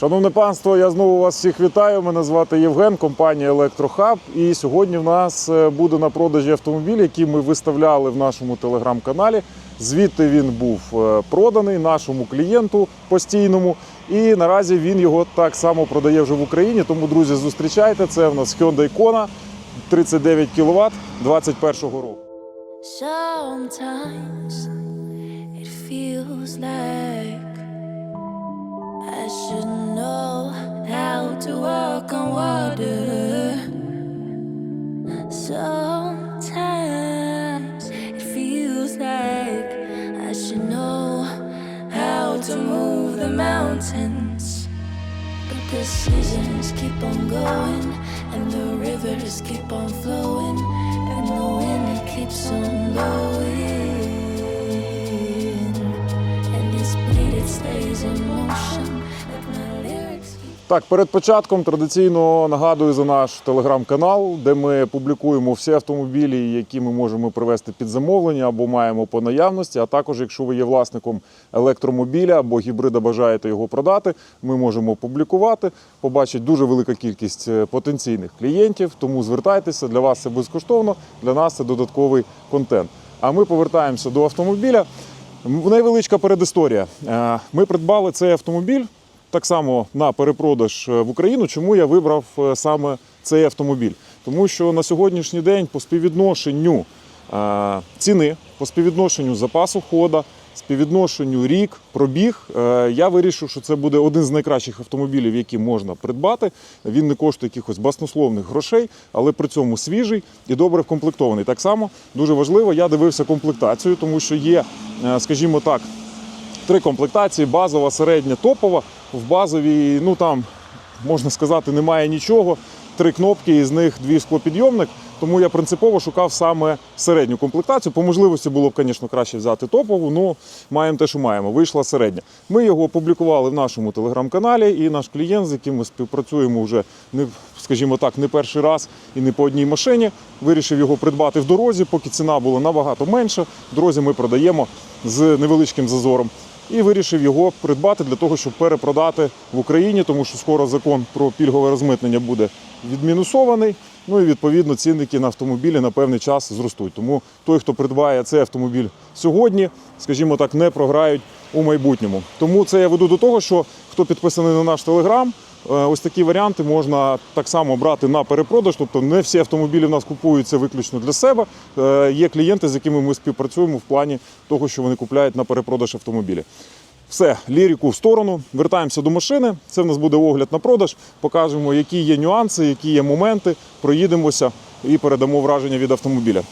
Шановне панство, я знову вас всіх вітаю. Мене звати Євген, компанія Електрохаб. І сьогодні в нас е, буде на продажі автомобіль, який ми виставляли в нашому телеграм-каналі. Звідти він був е, проданий нашому клієнту постійному. І наразі він його так само продає вже в Україні. Тому, друзі, зустрічайте. Це в нас Hyundai Kona 39 кВт 21-го року. Sometimes it feels like I should know how to walk on water. Sometimes it feels like I should know how to move the mountains. But the seasons keep on going, and the rivers keep on flowing, and the wind keeps on blowing. Так, перед початком традиційно нагадую за наш телеграм-канал, де ми публікуємо всі автомобілі, які ми можемо привезти під замовлення або маємо по наявності. А також, якщо ви є власником електромобіля або гібрида, бажаєте його продати, ми можемо публікувати. Побачить дуже велика кількість е, потенційних клієнтів. Тому звертайтеся для вас це безкоштовно, для нас це додатковий контент. А ми повертаємося до автомобіля. М, Невеличка передісторія. Е, Ми придбали цей автомобіль так само на перепродаж е, в Україну. Чому я вибрав е, саме цей автомобіль? Тому що на сьогоднішній день по співвідношенню ціни, по співвідношенню запасу хода, співвідношенню рік, пробіг, е, я вирішив, що це буде один з найкращих автомобілів, які можна придбати. Він не коштує якихось баснословних грошей, але при цьому свіжий і добре вкомплектований. Так само дуже важливо, я дивився комплектацію, тому що є, е, скажімо так, три комплектації: базова, середня, топова. В базовій, ну там можна сказати, немає нічого. Три кнопки, із них дві склопідйомник. Тому я принципово шукав саме середню комплектацію. По можливості було б, звісно, краще взяти топову, але маємо те, що маємо. Вийшла середня. Ми його опублікували в нашому телеграм-каналі, і наш клієнт, з яким ми співпрацюємо вже не, скажімо так, не перший раз і не по одній машині, вирішив його придбати в дорозі, поки ціна була набагато менша. В дорозі ми продаємо з невеличким зазором і вирішив його придбати для того, щоб перепродати в Україні, тому що скоро закон про пільгове розмитнення буде відмінусований. Ну і відповідно цінники на автомобілі на певний час зростуть. Тому той, хто придбає цей автомобіль сьогодні, скажімо так, не програють у майбутньому. Тому це я веду до того, що хто підписаний на наш телеграм. Ось такі варіанти можна так само брати на перепродаж, тобто не всі автомобілі в нас купуються виключно для себе. Е, Є клієнти, з якими ми співпрацюємо в плані того, що вони купляють на перепродаж автомобілі. Все, ліріку в сторону. Вертаємося до машини. Це в нас буде огляд на продаж. Покажемо, які є нюанси, які є моменти. Проїдемося і передамо враження від автомобіля.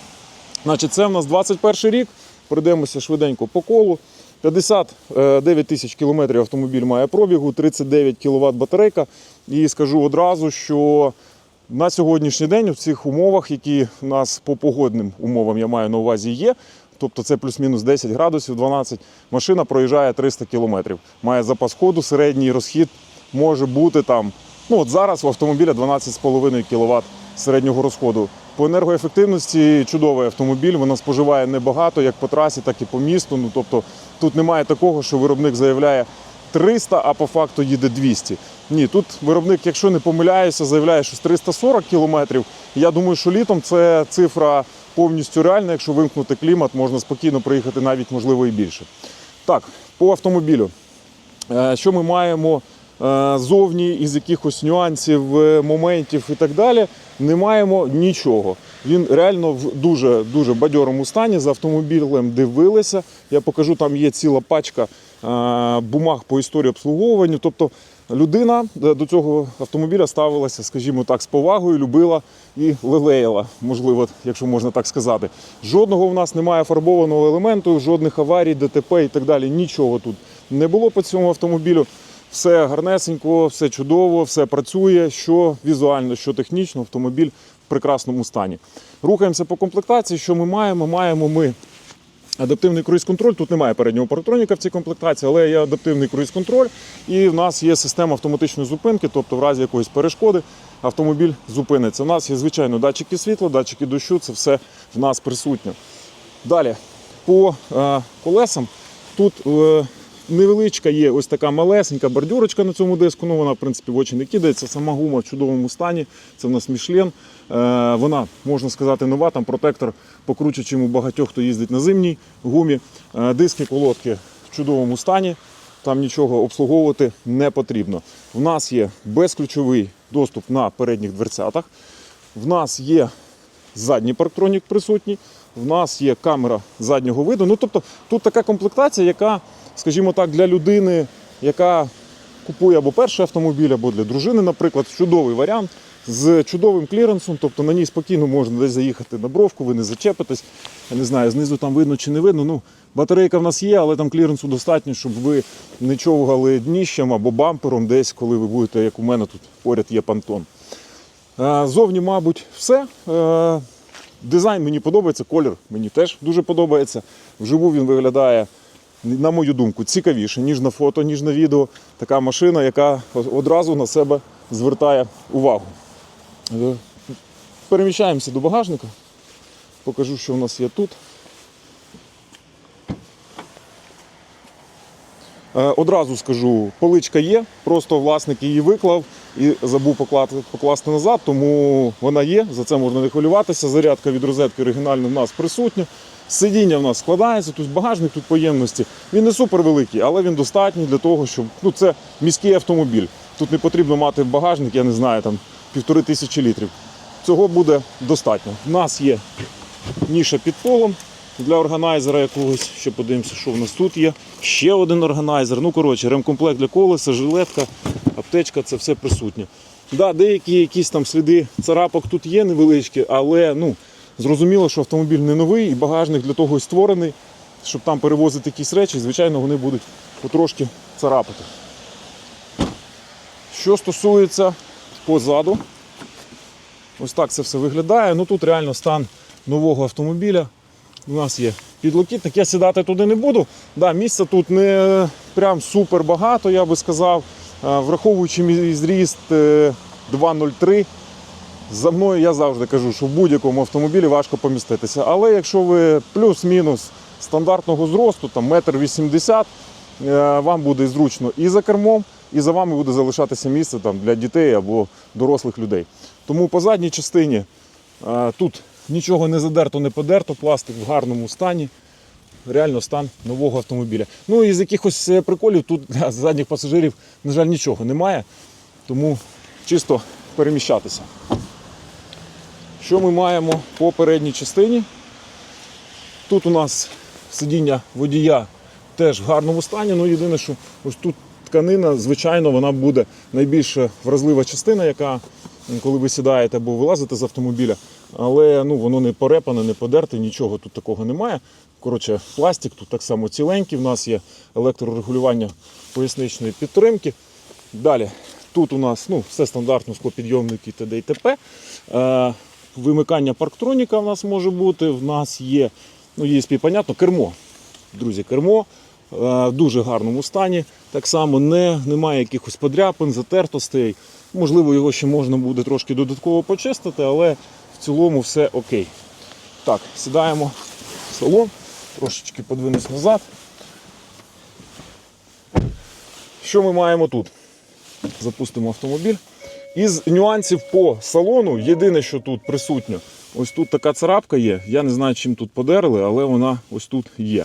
Значить, це в нас 21 рік. Пройдемося швиденько по колу. 59 тисяч кілометрів автомобіль має пробігу, 39 кВт батарейка. І скажу одразу, що на сьогоднішній день в цих умовах, які в нас по погодним умовам я маю на увазі є, тобто це плюс-мінус 10 градусів, 12, машина проїжджає 300 кілометрів. Має запас ходу, середній розхід може бути там. Ну от зараз у автомобіля 12,5 кВт середнього розходу. По енергоефективності чудовий автомобіль, вона споживає небагато як по трасі, так і по місту. Ну тобто тут немає такого, що виробник заявляє 300, а по факту їде 200. Ні, тут виробник, якщо не помиляюся, заявляє, що 340 кілометрів. Я думаю, що літом це цифра повністю реальна. Якщо вимкнути клімат, можна спокійно проїхати навіть можливо і більше. Так, по автомобілю. Е, Що ми маємо е, зовні із якихось нюансів, е, моментів і так далі, не маємо нічого. Він реально в дуже дуже бадьорому стані. За автомобілем дивилися. Я покажу, там є ціла пачка бумаг по історії обслуговування. Тобто людина е, до цього автомобіля ставилася, скажімо так, з повагою, любила і лелеяла, можливо, якщо можна так сказати. Жодного в нас немає фарбованого елементу, жодних аварій, ДТП і так далі. Нічого тут не було по цьому автомобілю. Все гарнесенько, все чудово, все працює, що візуально, що технічно, автомобіль в прекрасному стані. Рухаємося по комплектації. Що ми маємо? Маємо ми адаптивний круїз-контроль. Тут немає переднього паратроніка в цій комплектації, але є адаптивний круїз-контроль. І в нас є система автоматичної зупинки, тобто в разі якоїсь перешкоди автомобіль зупиниться. У нас є, звичайно, датчики світла, датчики дощу, це все в нас присутнє. Далі, по е, колесам тут е, невеличка є ось така малесенька бордюрочка на цьому диску. Ну вона, в принципі, в очі не кидається. Сама гума в чудовому стані. Це в нас Мішлен. Е, вона, можна сказати, нова. Там протектор покруче, чим у багатьох, хто їздить на зимній гумі. Е, диски, колодки в чудовому стані. Там нічого обслуговувати не потрібно. В нас є безключовий доступ на передніх дверцятах. В нас є задній парктронік присутній, в нас є камера заднього виду. Ну, тобто тут така комплектація, яка, скажімо так, для людини, яка купує або перший автомобіль, або для дружини, наприклад, чудовий варіант з чудовим кліренсом, тобто на ній спокійно можна десь заїхати на бровку, ви не зачепитесь. Я не знаю, знизу там видно чи не видно. Ну, батарейка в нас є, але там кліренсу достатньо, щоб ви не човгали дніщем або бампером десь, коли ви будете, як у мене тут поряд є пантон. Зовні, мабуть, все. Е, Дизайн мені подобається, колір мені теж дуже подобається. Вживу він виглядає, на мою думку, цікавіше, ніж на фото, ніж на відео. Така машина, яка одразу на себе звертає увагу. Е, Переміщаємося до багажника. Покажу, що у нас є тут. Е, Одразу скажу, поличка є, просто власник її виклав і забув покласти, назад, тому вона є, за це можна не хвилюватися. Зарядка від розетки оригінальна в нас присутня. Сидіння в нас складається, тут багажник тут поємності. Він не супер великий, але він достатній для того, щоб ну, це міський автомобіль. Тут не потрібно мати багажник, я не знаю, там півтори тисячі літрів. Цього буде достатньо. У нас є ніша під полом для органайзера якогось. Ще подивимося, що в нас тут є. Ще один органайзер. Ну, коротше, ремкомплект для колеса, жилетка, аптечка це все присутнє. Да, деякі якісь там сліди царапок тут є невеличкі, але ну, зрозуміло, що автомобіль не новий і багажник для того і створений, щоб там перевозити якісь речі, звичайно, вони будуть потрошки царапати. Що стосується позаду, ось так це все виглядає. Ну тут реально стан нового автомобіля. У нас є підлокітник. Я сідати туди не буду. Да, місця тут не прям супер багато, я би сказав. Е, Враховуючи мій зріст е, 2,03. За мною я завжди кажу, що в будь-якому автомобілі важко поміститися. Але якщо ви плюс-мінус стандартного зросту, там метр вісімдесят, е, вам буде зручно і за кермом, і за вами буде залишатися місце там, для дітей або дорослих людей. Тому по задній частині е, тут нічого не задерто, не подерто, пластик в гарному стані. Реально стан нового автомобіля. Ну і з якихось е, приколів тут для задніх пасажирів, на жаль, нічого немає. Тому чисто переміщатися. Що ми маємо по передній частині? Тут у нас сидіння водія теж в гарному стані. Ну єдине, що ось тут тканина, звичайно, вона буде найбільш вразлива частина, яка, коли ви сідаєте або вилазите з автомобіля. Але ну, воно не порепане, не подерте, нічого тут такого немає. Коротше, пластик тут так само ціленький. У нас є електрорегулювання поясничної підтримки. Далі, тут у нас ну, все стандартно, склопідйомники т.д. і т.п. Вимикання парктроніка в нас може бути. В нас є, ну, ESP, понятно, кермо. Друзі, кермо е, в дуже гарному стані. Так само не, немає якихось подряпин, затертостей. Можливо, його ще можна буде трошки додатково почистити, але в цілому все окей. Так, сідаємо в салон, трошечки подвинусь назад. Що ми маємо тут? Запустимо автомобіль. Із нюансів по салону, єдине, що тут присутньо, ось тут така царапка є. Я не знаю, чим тут подерли, але вона ось тут є.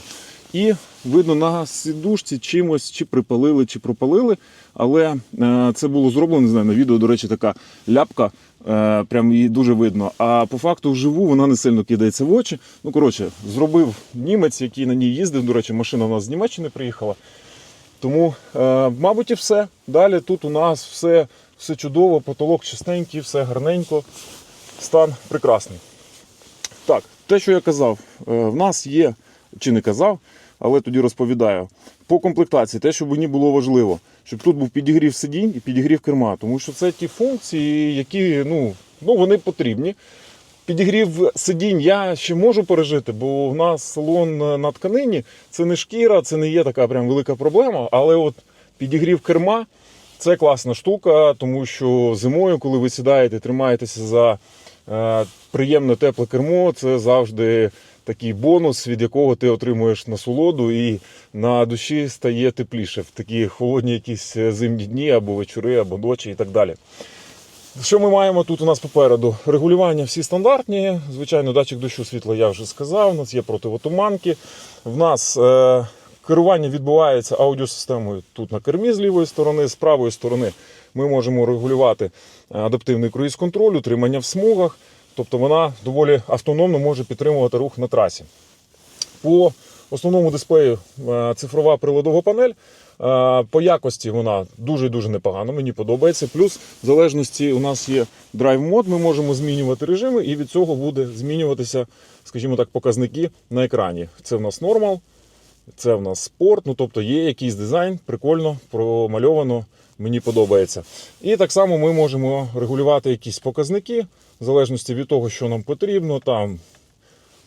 І видно на сідушці чимось чи припалили, чи пропалили. Але е, це було зроблено, не знаю, на відео, до речі, така ляпка. Е, прям її дуже видно. А по факту вживу вона не сильно кидається в очі. Ну, коротше, зробив німець, який на ній їздив. До речі, машина у нас з Німеччини приїхала. Тому, е, мабуть, і все. Далі тут у нас все, все чудово, потолок чистенький, все гарненько, стан прекрасний. Так, те, що я казав, е, в нас є, чи не казав, але тоді розповідаю. По комплектації, те, що мені було важливо, щоб тут був підігрів сидінь і підігрів керма, тому що це ті функції, які ну, ну, вони потрібні. Підігрів сидінь я ще можу пережити, бо в нас салон на тканині це не шкіра, це не є така прям велика проблема. Але от підігрів керма це класна штука, тому що зимою, коли ви сідаєте, тримаєтеся за е, приємне тепле кермо, це завжди такий бонус, від якого ти отримуєш насолоду, і на душі стає тепліше в такі холодні якісь е, зимні дні або вечори, або ночі і так далі. Що ми маємо тут у нас попереду? Регулювання всі стандартні. Звичайно, датчик дощу світла я вже сказав. У нас є противотуманки. В нас е, керування відбувається аудіосистемою тут на кермі з лівої сторони, з правої сторони ми можемо регулювати е, адаптивний круїз-контроль, утримання в смугах. Тобто вона доволі автономно може підтримувати рух на трасі. По основному дисплею е, цифрова приладова панель. Е, По якості вона дуже дуже непогано, мені подобається. Плюс, в залежності, у нас є драйв мод, ми можемо змінювати режими, і від цього буде змінюватися, скажімо так, показники на екрані. Це в нас нормал, це в нас спорт. Ну тобто є якийсь дизайн, прикольно, промальовано. Мені подобається. І так само ми можемо регулювати якісь показники, в залежності від того, що нам потрібно. Там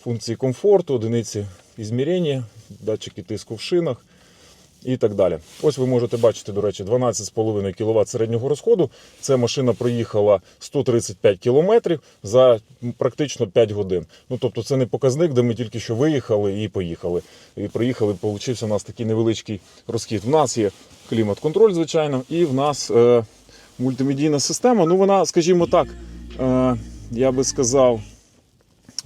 функції комфорту, одиниці ізмірення, датчики тиску в шинах і так далі. Ось ви можете бачити, до речі, 12,5 кВт середнього розходу. Це машина проїхала 135 км за практично 5 годин. Ну тобто це не показник, де ми тільки що виїхали і поїхали. І приїхали, получився у нас такий невеличкий розхід. В нас є клімат-контроль, звичайно, і в нас е, мультимедійна система. Ну вона, скажімо так, е, я би сказав,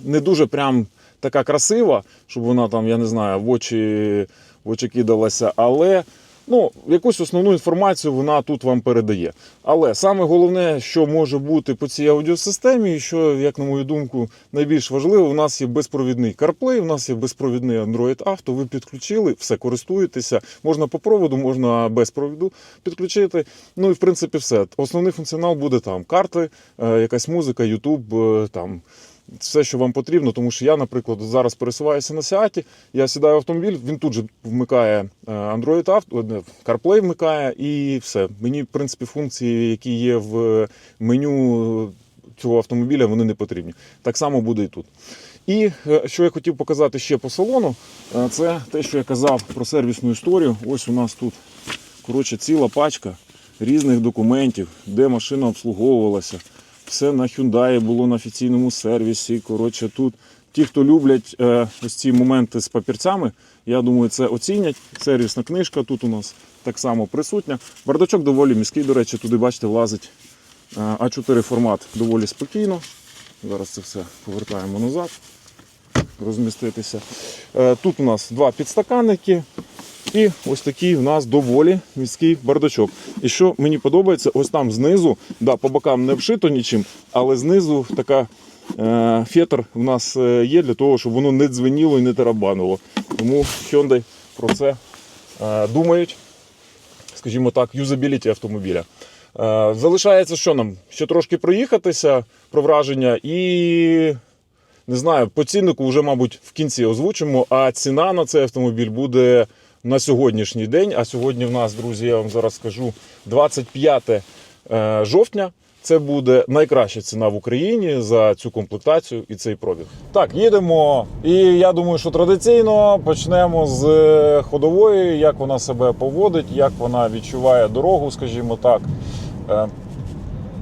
не дуже прям така красива, щоб вона там, я не знаю, в очі, в але ну, якусь основну інформацію вона тут вам передає. Але саме головне, що може бути по цій аудіосистемі, і що, як на мою думку, найбільш важливо, у нас є безпровідний CarPlay, у нас є безпровідний Android Auto, ви підключили, все користуєтеся. Можна по проводу, можна без проводу підключити. Ну і в принципі все. Основний функціонал буде там карти, е, якась музика, YouTube, е, там все, що вам потрібно, тому що я, наприклад, зараз пересуваюся на Сіаті, я сідаю в автомобіль, він тут же вмикає е, Android Auto, е, CarPlay вмикає і все. Мені, в принципі, функції, які є в меню цього автомобіля, вони не потрібні. Так само буде і тут. І е, що я хотів показати ще по салону, це те, що я казав про сервісну історію. Ось у нас тут коротше, ціла пачка різних документів, де машина обслуговувалася. Все на Hyundai було на офіційному сервісі. Коротше, тут ті, хто люблять е, ось ці моменти з папірцями, я думаю, це оцінять. Сервісна книжка тут у нас так само присутня. Бардачок доволі міський, до речі, туди, бачите, влазить е, А4 формат доволі спокійно. Зараз це все повертаємо назад, розміститися. Е, Тут у нас два підстаканники. І ось такий у нас доволі міський бардачок. І що мені подобається, ось там знизу, да, по бокам не вшито нічим, але знизу така е, фетр у нас е, є для того, щоб воно не дзвеніло і не тарабанило. Тому Hyundai про це е, думають, скажімо так, юзабіліті автомобіля. Е, залишається що нам? Ще трошки проїхатися про враження і не знаю, по ціннику вже, мабуть, в кінці озвучимо. А ціна на цей автомобіль буде на сьогоднішній день. А сьогодні в нас, друзі, я вам зараз скажу 25 е, жовтня. Це буде найкраща ціна в Україні за цю комплектацію і цей пробіг. Так, їдемо. І я думаю, що традиційно почнемо з ходової, як вона себе поводить, як вона відчуває дорогу, скажімо так. Е,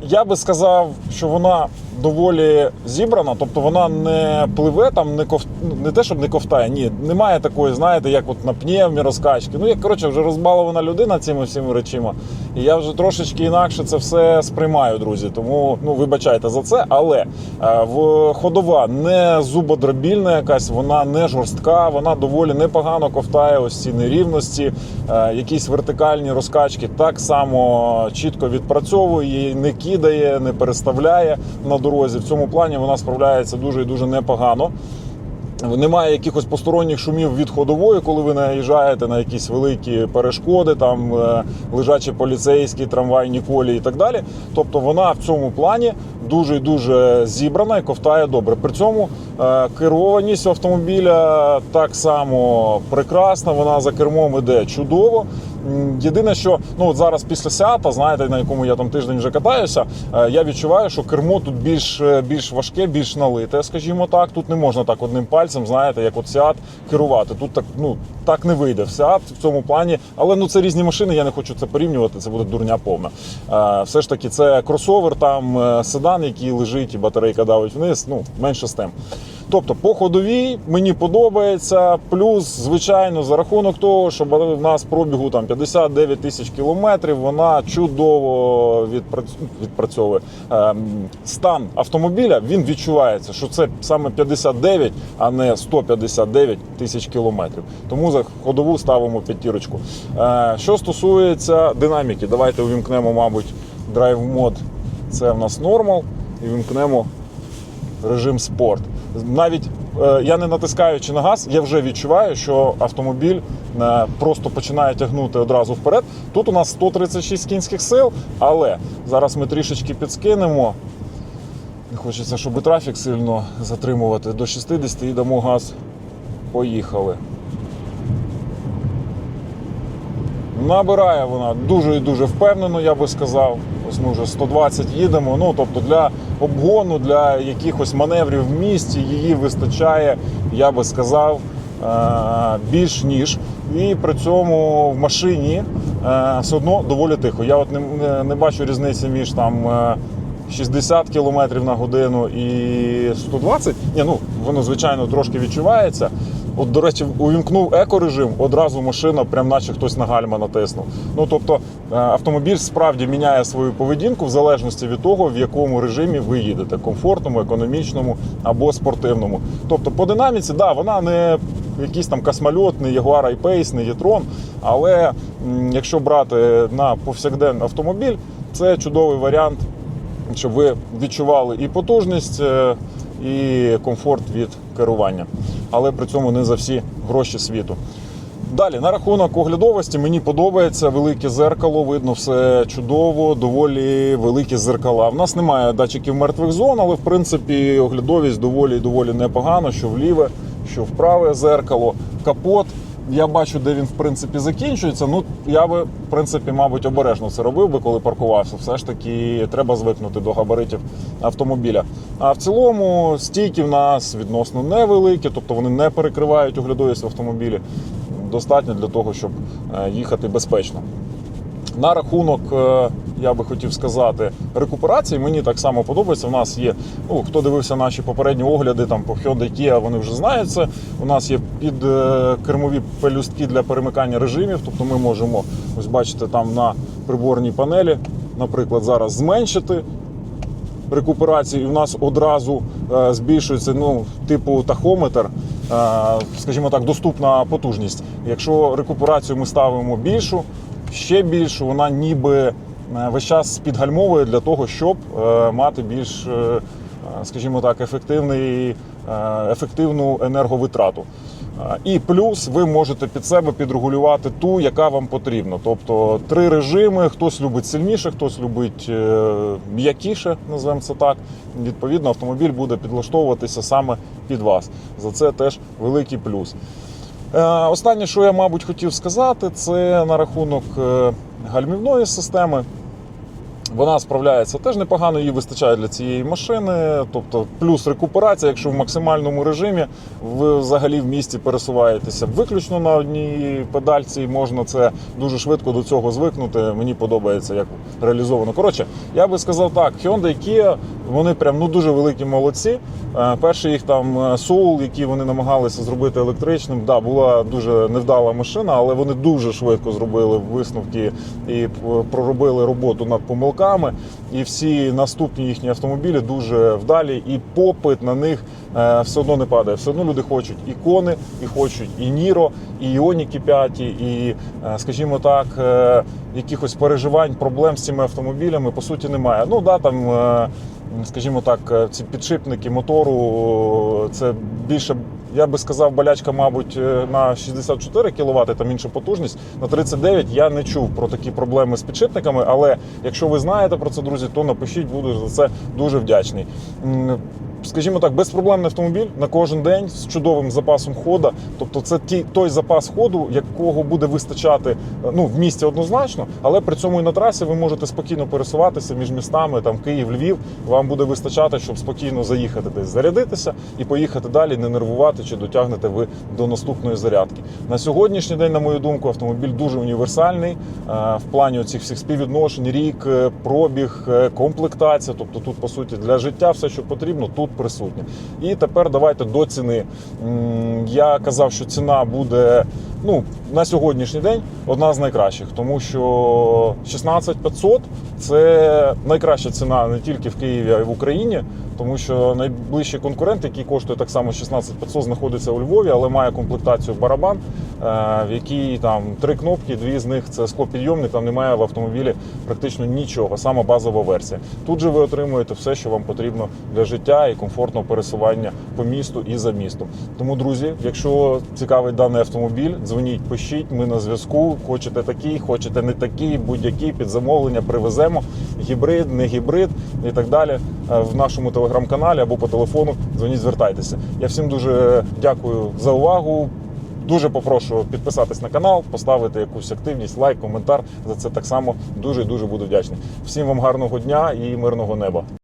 я би сказав, що вона доволі зібрана, тобто вона не пливе там, не ков... ну, не те, щоб не ковтає. Ні, немає такої, знаєте, як от на пневмі розкачки. Ну, я коротше вже розбалована людина цими всіма речима. І я вже трошечки інакше це все сприймаю, друзі. Тому ну вибачайте за це. Але е, в ходова не зубодробільна якась, вона не жорстка, вона доволі непогано ковтає ось ці нерівності, е, якісь вертикальні розкачки так само чітко відпрацьовує, не кидає, не переставляє на дорозі. В цьому плані вона справляється дуже і дуже непогано. Немає якихось посторонніх шумів від ходової, коли ви наїжджаєте на якісь великі перешкоди, там е, лежачі поліцейські, трамвайні колії і так далі. Тобто вона в цьому плані дуже і дуже зібрана і ковтає добре. При цьому е, керованість автомобіля так само прекрасна. Вона за кермом іде чудово. Єдине, що ну от зараз після Сеата, знаєте, на якому я там тиждень вже катаюся, е, я відчуваю, що кермо тут більш, е, більш важке, більш налите, скажімо так. Тут не можна так одним пальцем, знаєте, як от Сеат керувати. Тут так ну так не вийде в Сеат в цьому плані. Але ну це різні машини. Я не хочу це порівнювати. Це буде дурня повна. Е, Все ж таки, це кросовер, там седан, який лежить, і батарейка давить вниз. Ну менше з тим. Тобто по ходовій мені подобається. Плюс, звичайно, за рахунок того, що в нас пробігу там 59 тисяч кілометрів, вона чудово відпрацьовує. Ем, Стан автомобіля він відчувається, що це саме 59, а не 159 тисяч кілометрів. Тому за ходову ставимо п'ятірочку. Е, Що стосується динаміки, давайте увімкнемо, мабуть, драйв мод. Це в нас нормал. І вімкнемо режим спорт. Навіть е, я не натискаючи на газ, я вже відчуваю, що автомобіль е, просто починає тягнути одразу вперед. Тут у нас 136 кінських сил, але зараз ми трішечки підскинемо. Не хочеться, щоб трафік сильно затримувати до 60 і дамо газ. Поїхали. Набирає вона дуже і дуже впевнено, я би сказав. Ось ми вже 120 їдемо. Ну тобто для обгону, для якихось маневрів в місті її вистачає, я би сказав, е, більш ніж. І при цьому в машині е, все одно доволі тихо. Я от не, не, бачу різниці між там. е, 60 км на годину і 120. Ні, ну воно звичайно трошки відчувається. От, до речі, увімкнув екорежим, одразу машина, прям наче хтось на гальма натиснув. Ну тобто е, автомобіль справді міняє свою поведінку в залежності від того, в якому режимі ви їдете: комфортному, економічному або спортивному. Тобто, по динаміці, да, вона не якийсь там космольот, не Jaguar I-Pace, не e-tron, але якщо брати на повсякденний автомобіль, це чудовий варіант щоб ви відчували і потужність, е, і комфорт від керування, але при цьому не за всі гроші світу. Далі, на рахунок оглядовості, мені подобається велике зеркало, видно все чудово, доволі великі зеркала. В нас немає датчиків мертвих зон, але в принципі оглядовість доволі доволі непогано, що вліве, що вправе зеркало, капот. Я бачу, де він в принципі закінчується. Ну я би в принципі, мабуть, обережно це робив би, коли паркувався. Все ж таки треба звикнути до габаритів автомобіля. А в цілому стійки в нас відносно невеликі, тобто вони не перекривають оглядовість в автомобілі. Достатньо для того, щоб е, їхати безпечно. На рахунок, е, я би хотів сказати, рекуперації мені так само подобається. У нас є, ну хто дивився наші попередні огляди там по Hyundai Kia, вони вже знають це. У нас є під е, пелюстки для перемикання режимів. Тобто ми можемо ось бачите там на приборній панелі, наприклад, зараз зменшити рекуперації, і у нас одразу е, збільшується ну, типу тахометр, е, скажімо так, доступна потужність. Якщо рекуперацію ми ставимо більшу, ще більшу, вона ніби весь час підгальмовує для того, щоб е, мати більш, е, е, скажімо так, ефективний, е, ефективну енерговитрату. Е, І плюс ви можете під себе підрегулювати ту, яка вам потрібна. Тобто три режими: хтось любить сильніше, хтось любить е, м'якіше, називаємо це так. Відповідно, автомобіль буде підлаштовуватися саме під вас. За це теж великий плюс. Е, Останнє, що я, мабуть, хотів сказати, це на рахунок е, гальмівної системи. Вона справляється теж непогано, її вистачає для цієї машини. Тобто, плюс рекуперація, якщо в максимальному режимі ви взагалі в місті пересуваєтеся виключно на одній педальці, можна це дуже швидко до цього звикнути. Мені подобається, як реалізовано. Коротше, я би сказав так: Hyundai Kia, вони прям ну дуже великі молодці. Е, Перший їх там е, Soul, який вони намагалися зробити електричним, да, була дуже невдала машина, але вони дуже швидко зробили висновки і е, проробили роботу над помилками. І всі наступні їхні автомобілі дуже вдалі, і попит на них е, все одно не падає. Все одно люди хочуть і кони, і хочуть і Ніро, і Іоніки 5, і, е, скажімо так, е, якихось переживань, проблем з цими автомобілями по суті немає. Ну да, там. Скажімо так, ці підшипники мотору це більше, я би сказав, болячка, мабуть, е, на 64 кВт, там інша потужність. На 39 я не чув про такі проблеми з підшипниками, але якщо ви знаєте про це, друзі, то напишіть, буду за це дуже вдячний. Скажімо так, безпроблемний автомобіль на кожен день з чудовим запасом хода. Тобто, це ті, той запас ходу, якого буде вистачати е, ну, в місті однозначно, але при цьому і на трасі ви можете спокійно пересуватися між містами, там Київ, Львів. Вам буде вистачати, щоб спокійно заїхати десь, зарядитися і поїхати далі, не нервувати чи дотягнете ви до наступної зарядки. На сьогоднішній день, на мою думку, автомобіль дуже універсальний е, в плані цих всіх співвідношень, рік, е, пробіг, комплектація. Тобто тут, по суті, для життя все, що потрібно, тут присутнє. І тепер давайте до ціни. Я казав, що ціна буде ну, на сьогоднішній день одна з найкращих, тому що 16500 це найкраща ціна не тільки в Києві, а й в Україні. Тому що найближчий конкурент, який коштує так само 16500, знаходиться у Львові, але має комплектацію барабан, в якій там три кнопки, дві з них це склопідйомник, там немає в автомобілі практично нічого, сама базова версія. Тут же ви отримуєте все, що вам потрібно для життя і комфортного пересування по місту і за містом. Тому, друзі, якщо цікавий даний автомобіль, дзвоніть, пишіть. Ми на зв'язку. Хочете такий, хочете не такий, будь-який під замовлення привеземо. Гібрид, не гібрид і так далі. Е, В нашому телеграм-каналі або по телефону дзвоніть, звертайтеся. Я всім дуже дякую за увагу. Дуже попрошу підписатись на канал, поставити якусь активність, лайк, коментар. За це так само дуже дуже буду вдячний. Всім вам гарного дня і мирного неба.